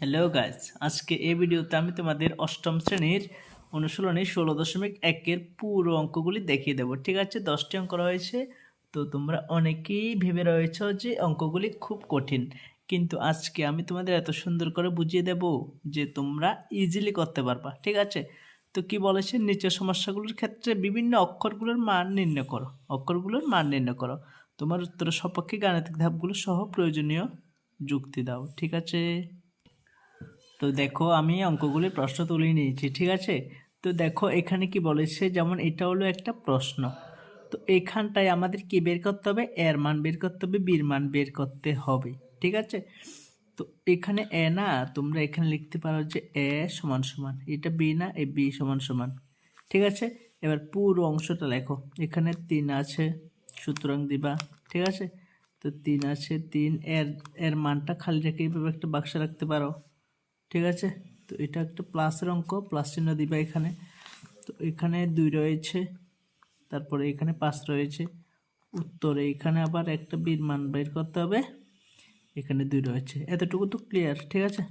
Hello guys আজকে এই ভিডিওতে আমি তোমাদের অষ্টম শ্রেণির অনুশীলনী ষোলো দশমিক একের পুরো অঙ্কগুলি দেখিয়ে দেবো। ঠিক আছে? দশটি অঙ্ক রয়েছে। তো তোমরা অনেকেই ভেবে রয়েছ যে অঙ্কগুলি খুব কঠিন। কিন্তু আজকে আমি তোমাদের এত সুন্দর করে বুঝিয়ে দেব যে তোমরা ইজিলি করতে পারবা। ঠিক আছে? তো কি বলেছে? নিচের সমস্যাগুলোর ক্ষেত্রে বিভিন্ন অক্ষরগুলোর মান নির্ণয় করো। অক্ষরগুলোর মান নির্ণয় করো। তোমার উত্তরের সপক্ষে গাণিতিক ধাপগুলো সহ প্রয়োজনীয় যুক্তি দাও। ঠিক আছে? তো দেখো, আমি অঙ্কগুলির প্রশ্ন তুলে নিয়েছি, ঠিক আছে? তো দেখো, এখানে কি বলেছে, যেমন এটা হলো একটা প্রশ্ন। তো এখানটায় আমাদের কি বের করতে হবে? এর মান বের করতে হবে, বীর মান বের করতে হবে, ঠিক আছে? তো এখানে এ না, তোমরা এখানে লিখতে পারো যে এ সমান সমান, এটা বি না, এ বি সমান সমান, ঠিক আছে? এবার পুরো অংশটা লেখো, এখানে তিন আছে, সুতরাং দিবা, ঠিক আছে? তো তিন আছে, তিন, এর এর মানটা খালি রেখে এইভাবে একটা বাক্সে রাখতে পারো ঠিক আছে? তো এটা একটা প্লাসের অঙ্ক, প্লাস চিহ্ন দিবা এখানে। তো এখানে দুই রয়েছে, তারপরে এখানে পাঁচ রয়েছে। উত্তরে এখানে আবার একটা বীর মান বের করতে হবে, এখানে দুই রয়েছে। এতটুকু তো ক্লিয়ার ঠিক আছে?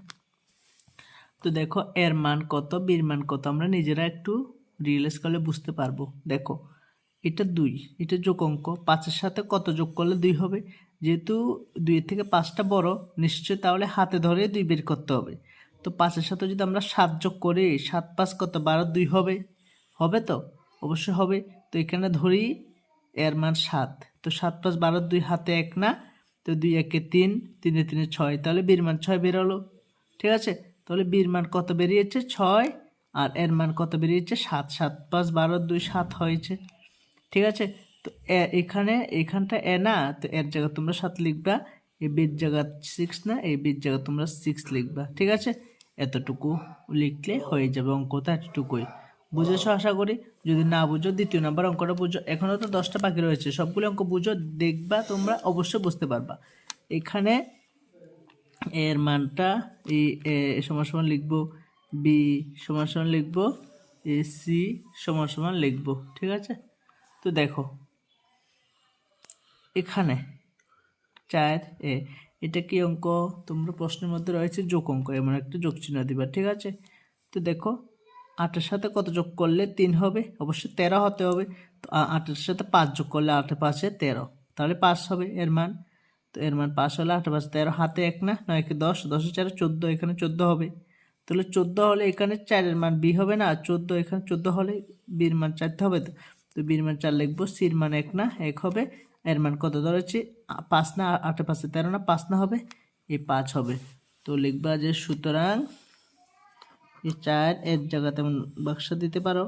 তো দেখো, এর মান কত, বীর মান কত, আমরা নিজেরা একটু রিয়েলাইজ করলে বুঝতে পারব। দেখো, এটা দুই, এটা যোগ অঙ্ক। পাঁচের সাথে কত যোগ করলে দুই হবে? যেহেতু দুইয়ের থেকে পাঁচটা বড়, নিশ্চয়ই তাহলে হাতে ধরে দুই বের করতে হবে। তো পাঁচের সাথে যদি আমরা সাত যোগ করি, সাত পাঁচ কত? বারো দুই হবে। হবে তো? অবশ্যই হবে। তো এখানে ধরি এর মান সাত। তো সাত পাঁচ বারো দুই হাতে এক না? তো দুই একে তিন, তিনে তিনে ছয়। তাহলে বীর মান ছয় বেরোলো ঠিক আছে? তাহলে বীর মান কত বেরিয়েছে? ছয়। আর এর মান কত বেরিয়েছে? সাত। সাত পাঁচ বারো দুই সাত হয়েছে। ঠিক আছে? তো এখানে, এখানটা এ না? তো এর জায়গা তোমরা সাত লিখবা। এই বির জায়গা সিক্স না? এই বির জায়গা তোমরা সিক্স লিখবা। ঠিক আছে? এতটুকু লিখলে হয়ে যাবে অঙ্কটা এতটুকুই। বুঝেছ? আশা করি। যদি না বুঝো, দ্বিতীয় নাম্বার অঙ্কটা বুঝো। এখনও তো দশটা বাকি রয়েছে। সবগুলো অঙ্ক বুঝো, দেখবা তোমরা অবশ্যই বুঝতে পারবা। এখানে এর মানটা এ, সমান সমান লিখব, বি, সমান সমান লিখব, এ, সি, সমান সমান লিখব। ঠিক আছে? তো দেখো, এখানে চার, এ এটা কি অঙ্ক? তোমরা প্রশ্নের মধ্যে রয়েছে যোগ অঙ্ক, এমন একটা যোগ চিহ্ন দিবা, ঠিক আছে? তো দেখো, আটের সাথে কত যোগ করলে তিন হবে? অবশ্যই তেরো হতে হবে। তো আটের সাথে পাঁচ যোগ করলে আটে পাঁচে তেরো। তাহলে পাঁচ হবে এর মান। তো এর মান পাঁচ হলে আটে পাঁচ, তেরো হাতে এক না নয় একে দশ, দশে চারে চোদ্দ, এখানে চোদ্দ হবে। তাহলে চোদ্দ হলে এখানে চারের মান বি হবে না, আর চোদ্দ এখানে চোদ্দ হলে বির মান চারতে হবে। তো তো বির মান চার লিখব, সির মান এক না, এক হবে এর মান কত ধরেছি? পাঁচ না আটে পাঁচে তেরো না পাঁচ না হবে? এই পাঁচ হবে। তো লিখবা যে সুতরাং এই চার এর জায়গাতে এমন বাক্স দিতে পারো।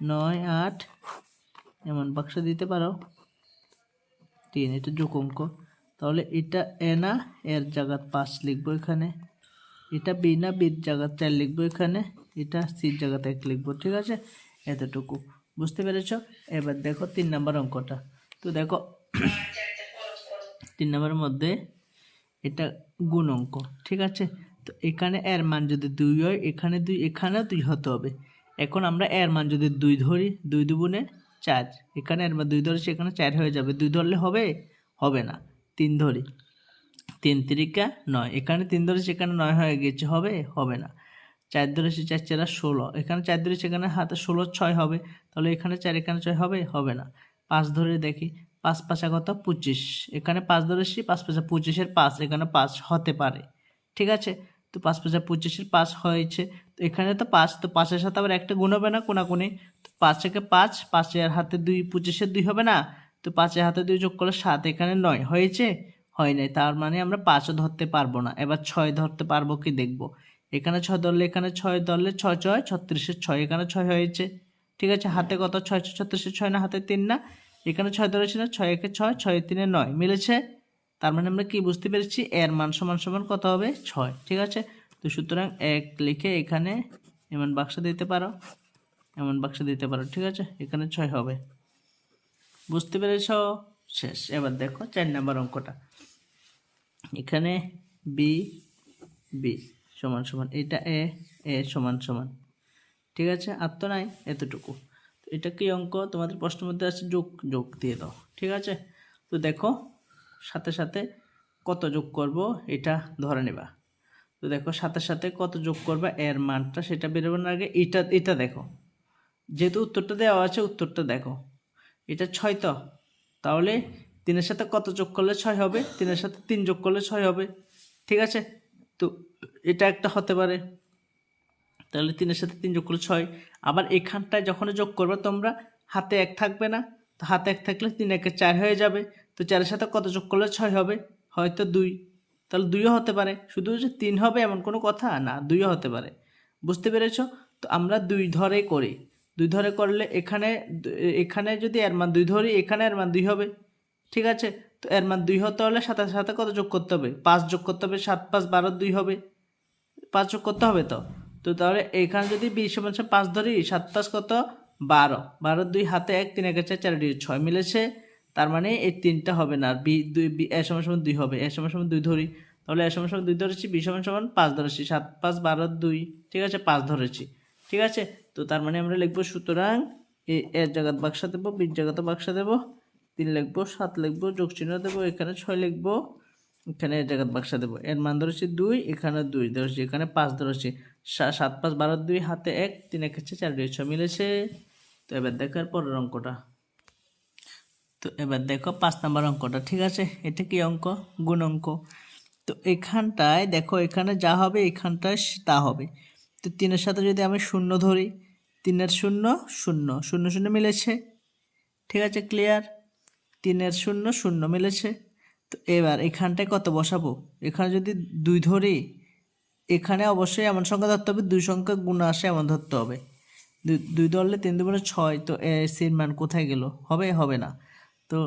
নয়, আট এমন বাক্স দিতে পারো। তিন, এটা যোগ অঙ্ক। তাহলে এটা এ না, এর জায়গা পাঁচ লিখব এখানে। এটা বি না, বির জায়গা চার লিখব এখানে। এটা সির জায়গাতে এক লিখব, ঠিক আছে? এতটুকু। বুঝতে পেরেছ? এবার দেখো তিন নাম্বার অঙ্কটা। তো দেখো, তিন নম্বরের মধ্যে এটা গুণ অঙ্ক, ঠিক আছে? তো এখানে এর মান যদি দুই হয়, এখানে দুই, এখানেও দুই হতে হবে। এখন আমরা এর মান যদি দুই ধরি, দুই দুগুণে চার, এখানে এর মান দুই ধরেছি, এখানে চার হয়ে যাবে। দুই ধরলে হবে? হবে না, তিন ধরি। তিন তিরিকা নয়, এখানে তিন ধরেছি, এখানে নয় হয়ে গেছে, হবে? হবে না। চার ধরেছি, চার, চারা ষোলো, এখানে চার ধরেছি, এখানে হাতে ষোলো, ছয় হবে। তাহলে এখানে চার, এখানে ছয় হবে? হবে না। পাঁচ ধরে দেখি, পাঁচ পাঁচা কত পঁচিশ। এখানে পাঁচ ধরে ধরেছি পাঁচ পাঁচা পঁচিশের পাঁচ, এখানে পাঁচ হতে পারে। ঠিক আছে? তো পাঁচ পাঁচা পঁচিশের পাঁচ হয়েছে, তো এখানে তো পাঁচ, তো পাঁচের সাথে আবার একটা গুণ হবে না কোনাকুনি? তো পাঁচেকে পাঁচ, পাঁচের হাতে দুই, পঁচিশের দুই হবে না? তো পাঁচের হাতে দুই যোগ করলে সাত, এখানে নয়। হয়েছে? হয় নাই। তার মানে আমরা পাঁচও ধরতে পারব না। এবার ছয় ধরতে পারব কি দেখব? এখানে ছয় ধরলে এখানে ছয়, ধরলে ছয় ছয় ছত্রিশের ছয়, এখানে ছয় হয়েছে। ঠিক আছে? হাতে কত? ছয় ছত্রিশের ছয় না হাতে তিন না? এখানে ছয় ধরেছি না? ছয় একে ছয় ছয় তিনে নয়। মিলেছে? তার মানে আমরা কি বুঝতে পেরেছি? এর মান সমান সমান কত হবে? ছয়। ঠিক আছে? তো সুতরাং এক লিখে এখানে এমন বাক্স দিতে পারো। এমন বাক্স দিতে পারো, ঠিক আছে? এখানে ছয় হবে। বুঝতে পেরেছ? শেষ। এবার দেখো চার নাম্বার অঙ্কটা। এখানে বি বি সমান সমান। এটা এ এ সমান সমান। ঠিক আছে? আর তো নাই এতটুকু এটা কি অঙ্ক? তোমাদের প্রশ্নের মধ্যে আছে যোগ যোগ দিয়ে দাও। ঠিক আছে? তো দেখো, সাথে সাথে কত যোগ করব এটা ধরে নেবা। তো দেখো, সাথে সাথে কত যোগ করবা এর মানটা সেটা বেরোবার আগে এটা এটা দেখো। যেহেতু উত্তরটা দেওয়া আছে, উত্তরটা দেখো। এটা ছয় তো। তাহলে তিনের সাথে কত যোগ করলে ছয় হবে? তিনের সাথে তিন যোগ করলে ছয় হবে। ঠিক আছে? তো এটা একটা হতে পারে। তাহলে তিনের সাথে তিন যোগ করলে ছয়। আবার এখানটায় যখন যোগ করবে তোমরা, হাতে এক থাকবে না। তো হাতে এক থাকলে তিন একে চার হয়ে যাবে। তো চারের সাথে কত যোগ করলে ছয় হবে? হয়তো দুই। তাহলে দুইও হতে পারে। শুধু যে তিন হবে এমন কোনো কথা না, দুইও হতে পারে। বুঝতে পেরেছ? তো আমরা দুই ধরে করি। দুই ধরে করলে এখানে এখানে যদি এর মান দুই ধরি, এখানে এর মান দুই হবে। ঠিক আছে? তো এর মান দুই হতে হলে সাথে সাথে কত যোগ করতে হবে? পাঁচ যোগ করতে হবে, সাত পাঁচ বারো দুই হবে। পাঁচ যোগ করতে হবে তো? তো তাহলে এখানে যদি বিশ সমান পাঁচ ধরি, সাত পাঁচ কত? বারো। বারো দুই হাতে এক, তিন একে চার দুই, ছয় মিলেছে। তার মানে এই তিনটা হবে না। আর বি দুই এ সমান সমান দুই হবে। এ সমান সমান দুই ধরি। তাহলে এ সমান সমান দুই ধরেছি, বি সমান সমান পাঁচ ধরেছি। সাত পাঁচ বারো দুই। ঠিক আছে, পাঁচ ধরেছি। ঠিক আছে? তো তার মানে আমরা লিখব সুতরাং এর জায়গাত বাক্সা দেবো বির জায়গাতে বাক্সা দেবো, তিন লিখব, সাত লিখব, যোগ চিহ্ন দেবো, এখানে ছয় লিখব, এখানে এর জায়গাত বাক্সা দেবো। এর মান ধরেছি দুই, এখানে দুই ধরেছি, এখানে পাঁচ ধরেছি। সাত পাঁচ, বারো, দুই, হাতে এক, তিন, এক, হচ্ছে চার, দুই ছ মিলেছে। তো এবার দেখো এর পরের অঙ্কটা। তো এবার দেখো পাঁচ নাম্বার অঙ্কটা, ঠিক আছে? এটা কি অঙ্ক? গুণ অঙ্ক। তো এখানটায় দেখো, এখানে যা হবে, এখানটায় তা হবে। তো তিনের সাথে যদি আমি শূন্য ধরি, তিনের শূন্য শূন্য শূন্য শূন্য মিলেছে। ঠিক আছে ক্লিয়ার তিনের শূন্য শূন্য মিলেছে। তো এবার এখানটায় কত বসাবো? এখানে যদি দুই ধরি এখানে অবশ্যই এমন সংখ্যা ধরতে হবে, দুই সংখ্যা গুণ আসে এমন ধরতে হবে। দুই ধরলে তিন দুগুণে ছয়, তো সির মান কোথায় গেল? হবে হবে না। তো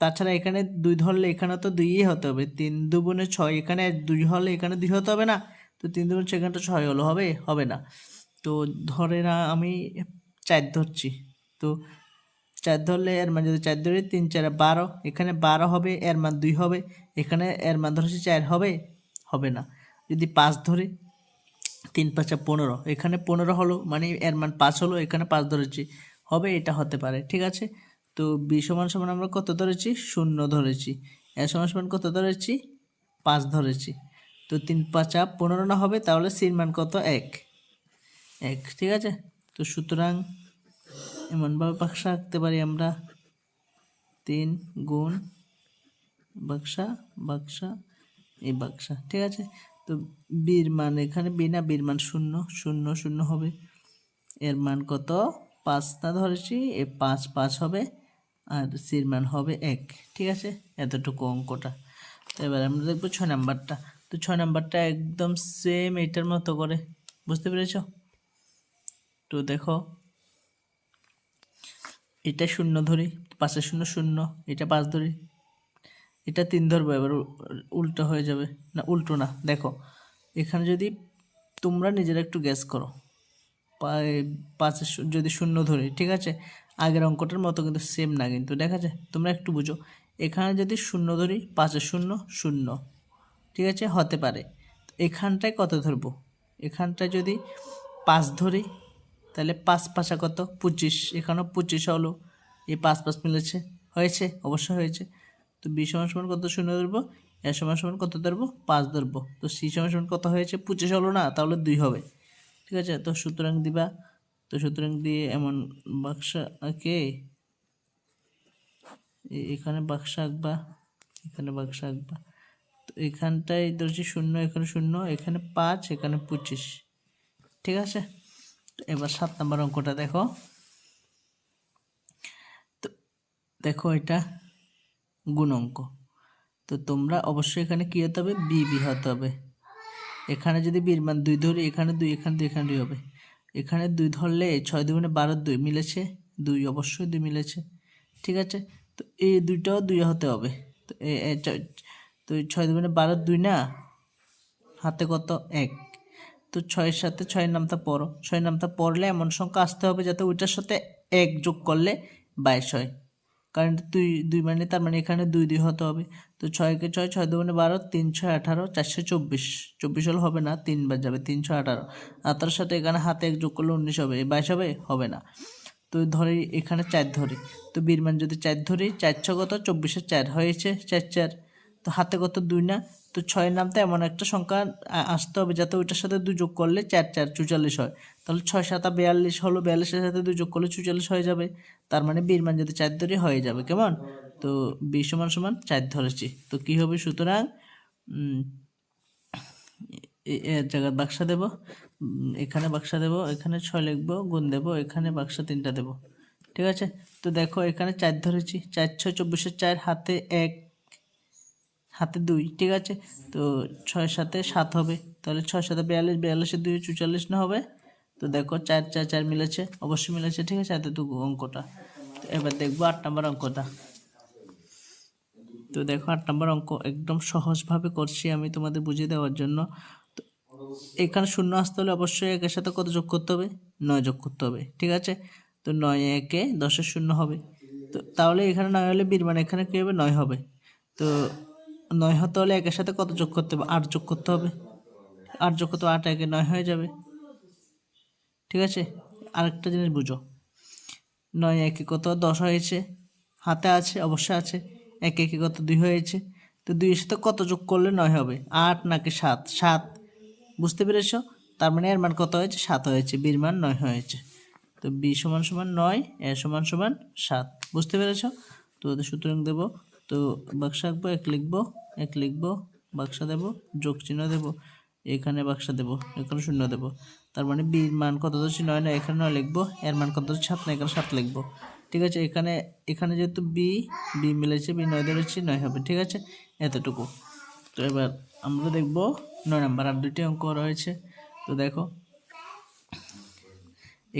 তাছাড়া এখানে দুই ধরলে এখানে তো দুইই হতে হবে, তিন দুগুণে ছয় এখানে দুই হলে এখানে দুই হতে হবে না, তো তিন দুগুণে সেখানটা ছয় হলো, হবে হবে না। তো ধরে না, আমি চার ধরছি, তো চার ধরলে এর মান যদি চার ধরে, তিন চার বারো, এখানে বারো হবে, এর মান দুই হবে, এখানে এর মান ধরেছি চার হবে হবে না। যদি পাঁচ ধরে, তিন পাঁচা পনেরো, এখানে পনেরো হলো মানে এর মান পাঁচ হলো, এখানে পাঁচ ধরেছি, হবে এটা হতে পারে, ঠিক আছে? তো বি সমান সমান আমরা কত ধরেছি? শূন্য ধরেছি এ সমান সমান কত ধরেছি? পাঁচ ধরেছি, তো তিন পাঁচা পনেরো না হবে, তাহলে সির মান কত? এক এক, ঠিক আছে? তো সুতরাং এমনভাবে বাক্সা আঁকতে পারি আমরা, তিন গুণ বাক্সা বাক্সা, এই বাক্সা, ঠিক আছে? তো বীর মান, এখানে বিনা বীর মান শূন্য শূন্য শূন্য হবে। এর মান কত? পাঁচ ধরেছি, এ পাঁচ পাঁচ হবে, আর সির মান হবে এক। ঠিক আছে? এতটুকু অঙ্কটা। তো এবার আমরা দেখব ছয় নাম্বারটা। তো ছয় নাম্বারটা একদম সেম এটার মতো করে। বুঝতে পেরেছ? তো দেখো, এটা শূন্য ধরি, পাঁচে শূন্য শূন্য, এটা পাঁচ ধরি। এটা তিন ধরবো, এবার উল্টো হয়ে যাবে। না, উল্টো না, দেখো। এখানে যদি তোমরা নিজেরা একটু গ্যাস করো। পা- পাঁচে শূ- যদি শূন্য ধরি, ঠিক আছে? আগের অঙ্কটার মতো কিন্তু সেম না কিন্তু, দেখা যায়? তোমরা একটু বুঝো। এখানে যদি শূন্য ধরি, পাঁচে শূন্য শূন্য, ঠিক আছে? হতে পারে। এখানটায় কত ধরবো? এখানটায় যদি পাঁচ ধরি, তাহলে পাঁচ পাঁচা কত? পঁচিশ। এখানেও পঁচিশ হলো। এই পাঁচ পাঁচ মিলেছে। হয়েছে? অবশ্যই হয়েছে। তো বি সমান সমান কত শূন্য ধরবো? এ সমান সমান কত ধরবো? পাঁচ ধরবো। তো সি সমান সমান কত হয়েছে? পঁচিশ হলো না, তাহলে দুই হবে। ঠিক আছে? তো সুতরাং দিবা। তো সুতরাং দিয়ে এমন বাক্সা আঁকে। এ- এখানে বাক্সা আঁকবা। এখানে বাক্সা আঁকবা। তো এখানটায় ধরছি শূন্য, এখানে শূন্য, এখানে পাঁচ, এখানে পঁচিশ। ঠিক আছে? এবার সাত নম্বর অঙ্কটা দেখো। তো দেখো এটা। গুণ অঙ্ক। তো তোমরা অবশ্যই এখানে কী হতে হবে? বি বি হতে হবে। এখানে যদি বির মান দুই ধরি, এখানে দুই এখানে দুই এখানে দুই হবে। এখানে দুই ধরলে ছয় দুগুণে বারো দুই মিলেছে। দুই অবশ্যই দুই মিলেছে। ঠিক আছে? তো এই দুইটাও দুই হতে হবে। তো তো ছয় দুগুণে বারো দুই না? হাতে কত? এক। তো ছয়ের সাথে ছয়ের নামটা পড়ো। ছয়ের নামটা পড়লে এমন সংখ্যা আসতে হবে যাতে ওইটার সাথে এক যোগ করলে বাইশ হয়। কারণ দুই দুই মানে তার মানে এখানে দুই দুই হতে হবে। তো ছয়কে ছয় ছয় দুগুণে বারো, তিন, ছয়, আঠারো চারশো চব্বিশ। চব্বিশ হলে হবে না তিনবার যাবে, তিন, ছয়, আঠারো। আঠারোর সাথে এখানে হাতে এক যোগ করলে উনিশ হবে বাইশ হবে? হবে না। তো ধরি এখানে চার ধরি। তো বীরমান যদি চার ধরি, চার ছ কত? চব্বিশে চার। হয়েছে চার চার। তো হাতে কত? দুই না। তো ছয়ের নামতে এমন একটা সংখ্যা আসতে হবে যাতে ওইটার সাথে দুই যোগ করলে চার চার চুচাল্লিশ হয়। তাহলে ছয় সাতা বিয়াল্লিশ হলো, বিয়াল্লিশের সাথে দুই যোগ করলে চুচাল্লিশ হয়ে যাবে। তার মানে বীর মান যদি চার ধরে হয়ে যাবে, কেমন? তো বি সমান সমান চার ধরেছি। তো কি হবে? সুতরাং এর জায়গায় বাক্সা দেব। এখানে বাক্সা দেব, এখানে ছয় লিখব, গুণ দেব, এখানে বাক্সা তিনটা দেব। ঠিক আছে? তো দেখো, এখানে চার ধরেছি। চার, ছয়, চব্বিশের চার, হাতে এক, হাতে দুই। ঠিক আছে? তো ছয় সাথে সাত হবে। তাহলে ছয় সাথে বিয়াল্লিশ, বিয়াল্লিশে দুই চুচল্লিশ না হবে? তো দেখো চার চার চার মিলেছে, অবশ্যই মিলেছে, ঠিক আছে? এতটুকু অঙ্কটা। তো এবার দেখব আট নম্বর অঙ্কটা। তো দেখো আট নম্বর অঙ্ক, একদম সহজভাবে করছি আমি তোমাদের বুঝিয়ে দেওয়ার জন্য। তো এখানে শূন্য আসতে হলে অবশ্যই একের সাথে কত যোগ করতে হবে? নয় যোগ করতে হবে, ঠিক আছে? তো নয় একে দশের শূন্য হবে। তো তাহলে এখানে নয় হলে বীর মানে এখানে কী হবে? নয় হবে। তো নয় হতে হলে একের সাথে কত যোগ করতে হবে? আট যোগ করতে হবে। আট যোগ করতে আট একে নয় হয়ে যাবে। ঠিক আছে? আরেকটা জিনিস বুঝো। নয় একে কত দশ হয়েছে, হাতে আছে, অবশ্যই আছে। এক একে কত দুই হয়েছে। তো দুইয়ের সাথে কত যোগ করলে নয় হবে? আট নাকি সাত? সাত। বুঝতে পেরেছ? তার মানে এর মান কত হয়েছে? সাত হয়েছে। বীর মান নয় হয়েছে। তো বি সমান সমান নয়, এ সমান সমান সাত। বুঝতে পেরেছ? তো ওদের সুতরাং দেবো। তো বাক্সা আঁকবো, এক লিখব এক লিখব, বাক্সা দেবো যোগ চিহ্ন দেবো, এখানে বাক্সা দেবো, এখানে শূন্য দেবো। তার মানে বির মান কত ধরছি নয় না, এখানে নয় লিখব, এর মান কত সাত না এখানে সাত লিখব। ঠিক আছে, এখানে এখানে যেহেতু বি বি মিলেছে, বি নয় ধরেছি, নয় হবে, ঠিক আছে? এতটুকু। তো এবার আমরা দেখব নয় নাম্বার, আর দুটি অঙ্ক রয়েছে। তো দেখো,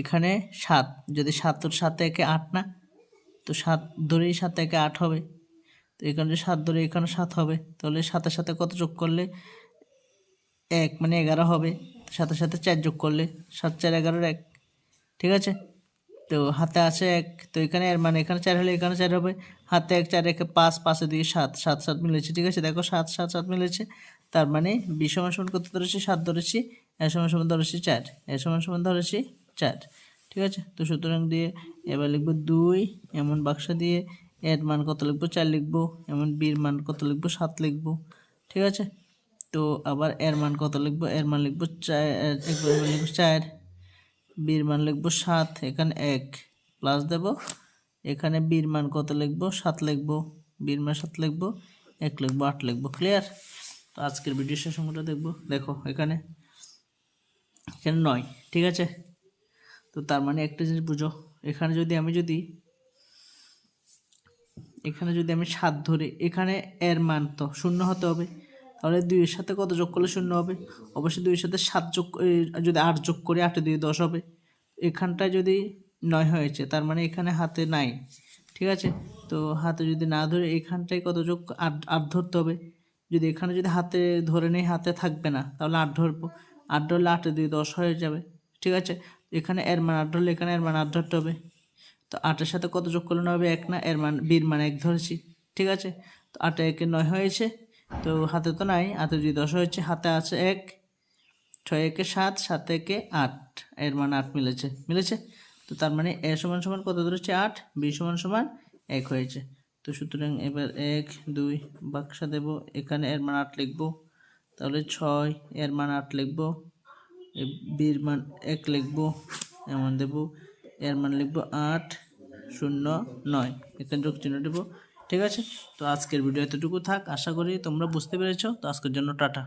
এখানে সাত, যদি সাতর সাথে একে আট না, তো সাত ধরেই সাত একে আট হবে। তো এখানে যদি সাত ধরে এখানে সাত হবে, তাহলে সাতের সাথে কত যোগ করলে এক মানে এগারো হবে। সাথে সাথে চার যোগ করলে সাত, চার, এগারোর এক। ঠিক আছে? তো হাতে আছে এক, তো এখানে এর মানে এখানে চার হলে এখানে চার হবে। হাতে এক, চার, একে পাঁচ পাঁচে দিয়ে সাত সাত সাত মিলেছে। ঠিক আছে? দেখো সাত সাত সাত মিলেছে। তার মানে বি সমান সমান কত ধরেছি? সাত ধরেছি। এ সমান সমান ধরেছি চার। এ সমান সমান ধরেছি চার। ঠিক আছে? তো সুতরাং দিয়ে এবার লিখব দুই, এমন বাক্স দিয়ে এর মান কত লিখব? চার লিখব। এমন বির মান কত লিখব? সাত লিখব। ঠিক আছে? তো আবার এর মান কত লিখব? এর মান লিখব চার লিখব চার, বীর মান লিখব সাত, এখানে এক প্লাস দেব। এখানে বীর মান কত লিখব? সাত লিখব। বীর মান সাত লিখব, এক লিখব, আট লিখব। ক্লিয়ার তো আজকের ভিডিও শেষ অঙ্কটা দেখব। দেখো, এখানে এখানে নয়, ঠিক আছে? তো তার মানে একটা জিনিস বুঝো, এখানে যদি আমি যদি, এখানে যদি আমি সাত ধরি, এখানে এর মান তো শূন্য হতে হবে। তাহলে দুইয়ের সাথে কত যোগ করলে শূন্য হবে? অবশ্যই দুইয়ের সাথে সাত যোগ যদি আট যোগ করি, আটে দুই, দশ হবে। এখানটায় যদি নয় হয়েছে, তার মানে এখানে হাতে নাই, ঠিক আছে? তো হাতে যদি না ধরে এখানটায় কত যোগ, আট আট ধরতে হবে। যদি এখানে যদি হাতে ধরে নেই, হাতে থাকবে না, তাহলে আট ধরবো। আট ধরলে আটে দুই, দশ হয়ে যাবে, ঠিক আছে? এখানে এর মান আট ধরলে এখানে এর মান আট ধরতে হবে। তো আটের সাথে কত যোগ করলে হবে? এক না, এর মান, বীর মান এক ধরেছি, ঠিক আছে? তো আটে একে নয় হয়েছে তো হাতে তো নাই, হাতে যদি দশ হয়েছে, হাতে আছে এক, ছয় একে সাত সাত একে আট, এর মান আট মিলেছে মিলেছে? তো তার মানে এ সমান সমান কত ধরেছে? আট, বি সমান সমান এক হয়েছে। তো সুতরাং এবার এক, দুই বাক্সা দেব, এখানে এর মান আট লিখব, তাহলে ছয় এর মান আট লিখব বির মান এক লিখব এমন দেব, এর মান লিখব আট, শূন্য, নয়, এখানে যোগ চিহ্ন দেবো ঠিক আছে? তো আজকের ভিডিও এতটুকু থাক। আশা করি তোমরা বুঝতে পেরেছ। তো আজকের জন্য টাটা।